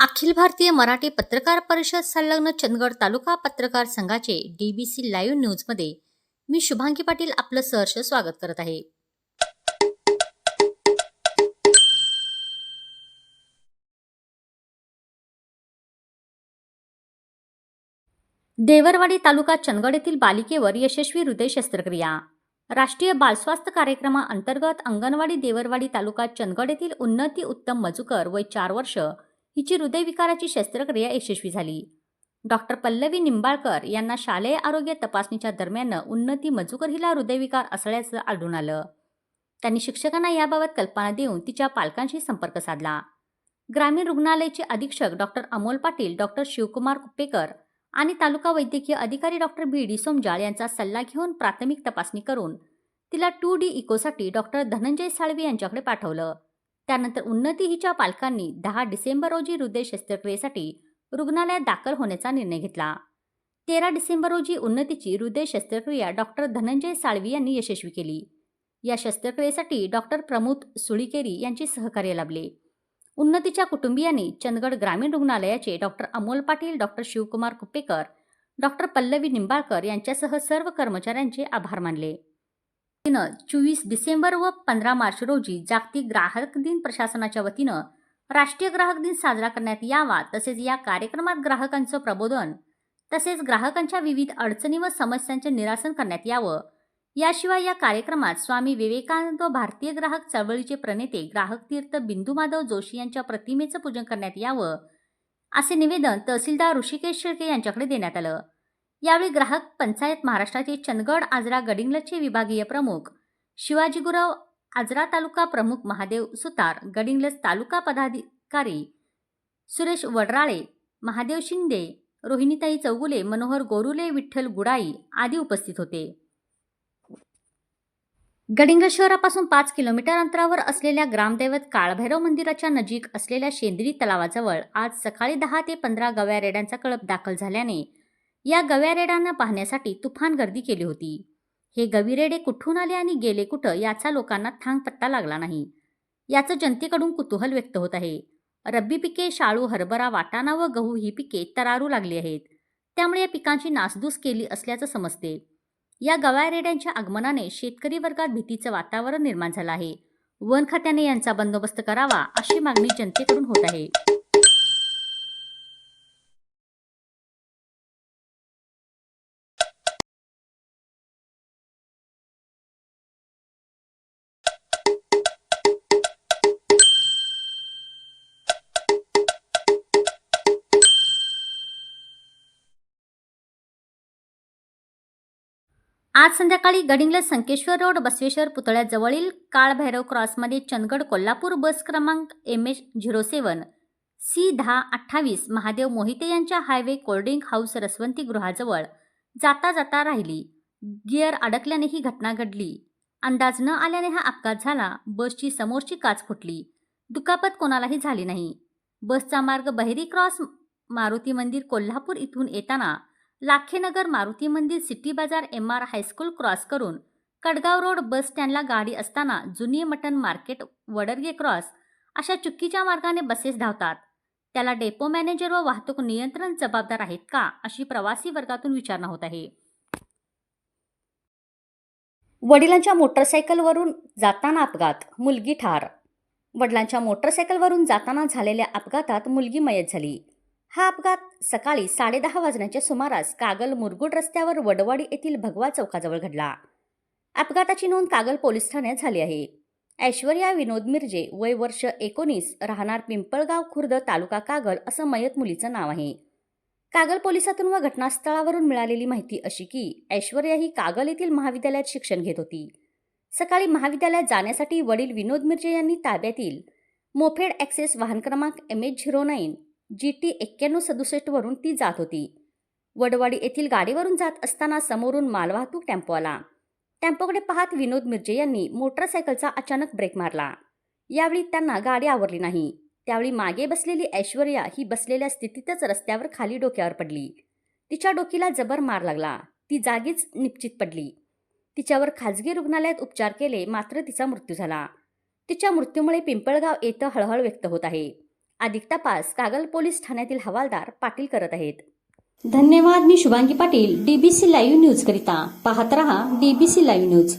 अखिल भारतीय मराठी पत्रकार परिषद संलग्न चंदगड तालुका पत्रकार संघाचे डीबीसी लाईव्ह न्यूजमध्ये मी शुभांगी पाटील आपलं सहर्ष स्वागत करत आहे. देवरवाडी तालुका चंदगड येथील बालिकेवर यशस्वी हृदय शस्त्रक्रिया राष्ट्रीय बालस्वास्थ्य कार्यक्रमाअंतर्गत अंगणवाडी देवरवाडी तालुका चंदगड येथील उन्नती उत्तम मजुकर वय चार वर्ष हिची हृदयविकाराची शस्त्रक्रिया यशस्वी झाली. डॉक्टर पल्लवी निंबाळकर यांना शालेय आरोग्य तपासणीच्या दरम्यान उन्नती मजुकर हिला हृदयविकार असल्याचं आढळून आलं. त्यांनी शिक्षकांना याबाबत कल्पना देऊन तिच्या पालकांशी संपर्क साधला. ग्रामीण रुग्णालयाचे अधीक्षक डॉक्टर अमोल पाटील डॉक्टर शिवकुमार कुप्पेकर आणि तालुका वैद्यकीय अधिकारी डॉक्टर बी. डी. सोमजाळ यांचा सल्ला घेऊन प्राथमिक तपासणी करून तिला टू डी इकोसाठी डॉक्टर धनंजय साळवे यांच्याकडे पाठवलं. त्यानंतर उन्नती हिच्या पालकांनी दहा डिसेंबर रोजी हृदय शस्त्रक्रियेसाठी रुग्णालयात दाखल होण्याचा निर्णय घेतला. तेरा डिसेंबर रोजी उन्नतीची हृदय शस्त्रक्रिया डॉक्टर धनंजय साळवी यांनी यशस्वी केली. या शस्त्रक्रियेसाठी डॉक्टर प्रमोद सुळीकेरी यांचे सहकार्य लाभले. उन्नतीच्या कुटुंबियांनी चंदगड ग्रामीण रुग्णालयाचे doctor Amol Patil doctor Shivkumar Kuppekar doctor Pallavi Nimbalkar यांच्यासह सर्व कर्मचाऱ्यांचे आभार मानले. वतीनं चोवीस डिसेंबर व पंधरा मार्च रोजी जागतिक ग्राहक दिन प्रशासनाच्या वतीनं राष्ट्रीय ग्राहक दिन साजरा करण्यात यावा तसेच या कार्यक्रमात ग्राहकांचं प्रबोधन तसेच ग्राहकांच्या विविध अडचणी व समस्यांचे निरासन करण्यात यावं. याशिवाय या कार्यक्रमात स्वामी विवेकानंद व भारतीय ग्राहक चळवळीचे प्रणेते ग्राहक तीर्थ बिंदू माधव जोशी यांच्या प्रतिमेचं पूजन करण्यात यावं असे निवेदन तहसीलदार ऋषिकेश शेळके यांच्याकडे देण्यात आलं. यावेळी ग्राहक पंचायत महाराष्ट्राचे चंदगड आजरा गडिंगलचे विभागीय प्रमुख शिवाजी गुरव आजरा तालुका प्रमुख महादेव सुतार गडिंगलज तालुका पदाधिकारी सुरेश वडराळे महादेव शिंदे रोहिणीताई चौगुले मनोहर गोरुले विठ्ठल गुडाई आदी उपस्थित होते. गडिंगल शहरापासून पाच किलोमीटर अंतरावर असलेल्या ग्रामदैवत काळभैरव मंदिराच्या नजीक असलेल्या शेंद्री तलावाजवळ आज सकाळी दहा ते पंधरा गव्या रेड्यांचा कळप दाखल झाल्याने या गव्यारेड्यांना पाहण्यासाठी तुफान गर्दी केली होती. हे गविरेडे कुठून आले आणि गेले कुठं याचा लोकांना थांग पत्ता लागला नाही. याचं जनतेकडून कुतूहल व्यक्त होत आहे. रब्बी पिके शाळू हरभरा वाटाणा व गहू ही पिके तरारू लागली आहेत. त्यामुळे या पिकांची नासधूस केली असल्याचं समजते. या गव्या रेड्यांच्या आगमनाने शेतकरी वर्गात भीतीचं वातावरण निर्माण झालं आहे. वन खात्याने यांचा बंदोबस्त करावा अशी मागणी जनतेकडून होत आहे. आज संध्याकाळी गडिंग्लज संकेश्वर रोड बसवेश्वर पुतळ्याजवळील काळभैरव क्रॉसमध्ये चंदगड कोल्हापूर बस क्रमांक M H zero seven C दहा अठ्ठावीस महादेव मोहिते यांच्या हायवे कोल्डिंग हाऊस रसवंती गृहाजवळ जाता जाता राहिली. गिअर अडकल्याने ही घटना घडली. अंदाज न आल्याने हा अपघात झाला. बसची समोरची काच फुटली. दुखापत कोणालाही झाली नाही. बसचा मार्ग बहिरी क्रॉस मारुती मंदिर कोल्हापूर इथून येताना लाखेनगर मारुती मंदिर सिटी बाजार एम आर हायस्कूल क्रॉस करून कडगाव रोड बस स्टँडला गाडी असताना जुनी मटन मार्केट वडरगे क्रॉस अशा चुकीच्या मार्गाने बसेस धावतात. त्याला डेपो मॅनेजर व वाहतूक नियंत्रण जबाबदार आहेत का अशी प्रवासी वर्गातून विचारणा होत आहे. वडिलांच्या मोटरसायकलवरून जाताना अपघात मुलगी ठार. वडिलांच्या मोटरसायकलवरून जाताना झालेल्या अपघातात मुलगी मयत झाली. हा अपघात सकाळी साडेदहा वाजण्याच्या सुमारास कागल मुरगुड रस्त्यावर वडवाडी येथील भगवा चौकाजवळ घडला. अपघाताची नोंद कागल पोलीस ठाण्यात झाली आहे. ऐश्वर्या विनोद मिरजे वय वर्ष एकोणीस राहणार पिंपळगाव खुर्द तालुका कागल असं मयत मुलीचं नाव आहे. कागल पोलिसातून व घटनास्थळावरून मिळालेली माहिती अशी की ऐश्वर्या ही कागल येथील महाविद्यालयात शिक्षण घेत होती. सकाळी महाविद्यालयात जाण्यासाठी वडील विनोद मिरजे यांनी ताब्यातील मोफेड ॲक्सेस वाहन क्रमांक M H zero nine G T एक्क्याण्णव सदुसष्टवरून ती जात होती. वडवाडी येथील गाडीवरून जात असताना समोरून मालवाहतूक टेम्पो आला टेम्पोकडे पाहत विनोद मिरजे यांनी मोटरसायकलचा अचानक ब्रेक मारला. यावेळी त्यांना गाडी आवरली नाही. त्यावेळी मागे बसलेली ऐश्वर्या ही बसलेल्या स्थितीतच रस्त्यावर खाली डोक्यावर पडली. तिच्या डोकीला जबर मार लागला. ती जागीच निश्चित पडली. तिच्यावर खाजगी रुग्णालयात उपचार केले मात्र तिचा मृत्यू झाला. तिच्या मृत्यूमुळे पिंपळगाव येथे हळहळ व्यक्त होत आहे. अधिक तपास कागल पोलीस ठाण्यातील हवालदार पाटील करत आहेत. धन्यवाद मी Shubhangi Patil DBC live news करिता. पाहत रहा डीबीसी लाईव्ह न्यूज